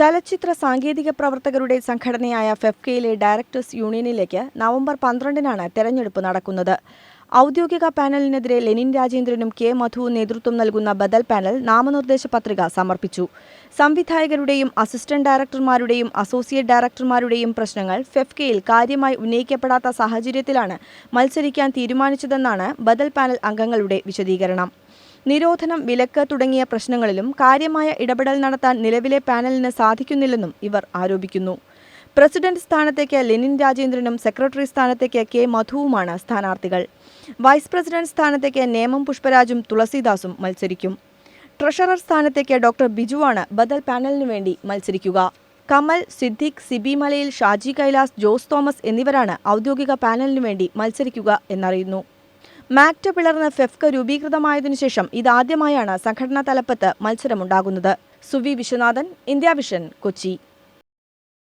ചലച്ചിത്ര സാങ്കേതിക പ്രവർത്തകരുടെ സംഘടനയായ ഫെഫ്കയിലെ ഡയറക്ടേഴ്സ് യൂണിയനിലേക്ക് നവംബർ പന്ത്രണ്ടിനാണ് തെരഞ്ഞെടുപ്പ് നടക്കുന്നത്. ഔദ്യോഗിക പാനലിനെതിരെ ലെനിൻ രാജേന്ദ്രനും കെ മധുവും നേതൃത്വം നൽകുന്ന ബദൽ പാനൽ നാമനിർദ്ദേശ പത്രിക സമർപ്പിച്ചു. സംവിധായകരുടെയും അസിസ്റ്റന്റ് ഡയറക്ടർമാരുടെയും അസോസിയേറ്റ് ഡയറക്ടർമാരുടെയും പ്രശ്നങ്ങൾ ഫെഫ്കയിൽ കാര്യമായി ഉന്നയിക്കപ്പെടാത്ത സാഹചര്യത്തിലാണ് മത്സരിക്കാൻ തീരുമാനിച്ചതെന്നാണ് ബദൽ പാനൽ അംഗങ്ങളുടെ വിശദീകരണം. നിരോധനം വിലക്ക് തുടങ്ങിയ പ്രശ്നങ്ങളിലും കാര്യമായ ഇടപെടൽ നടത്താൻ നിലവിലെ പാനലിന് സാധിക്കുന്നില്ലെന്നും ഇവർ ആരോപിക്കുന്നു. പ്രസിഡന്റ് സ്ഥാനത്തേക്ക് ലെനിൻ രാജേന്ദ്രനും സെക്രട്ടറി സ്ഥാനത്തേക്ക് കെ മധുവുമാണ് സ്ഥാനാർത്ഥികൾ. വൈസ് പ്രസിഡന്റ് സ്ഥാനത്തേക്ക് നേമം പുഷ്പരാജും തുളസിദാസും മത്സരിക്കും. ട്രഷറർ സ്ഥാനത്തേക്ക് ഡോക്ടർ ബിജുവാണ് ബദൽ പാനലിനു വേണ്ടി മത്സരിക്കുക. കമൽ സിദ്ദിഖ് സിബി മലയിൽ ഷാജി കൈലാസ് ജോസ് തോമസ് എന്നിവരാണ് ഔദ്യോഗിക പാനലിനു വേണ്ടി മത്സരിക്കുക എന്നറിയുന്നു. മാക്ട പിളർന്ന് ഫെഫ്ക രൂപീകൃതമായതിനു ശേഷം ഇതാദ്യമായാണ് സംഘടനാ തലപ്പത്ത് മത്സരമുണ്ടാകുന്നത്. Suvi Viswanathan India Vision Kochi.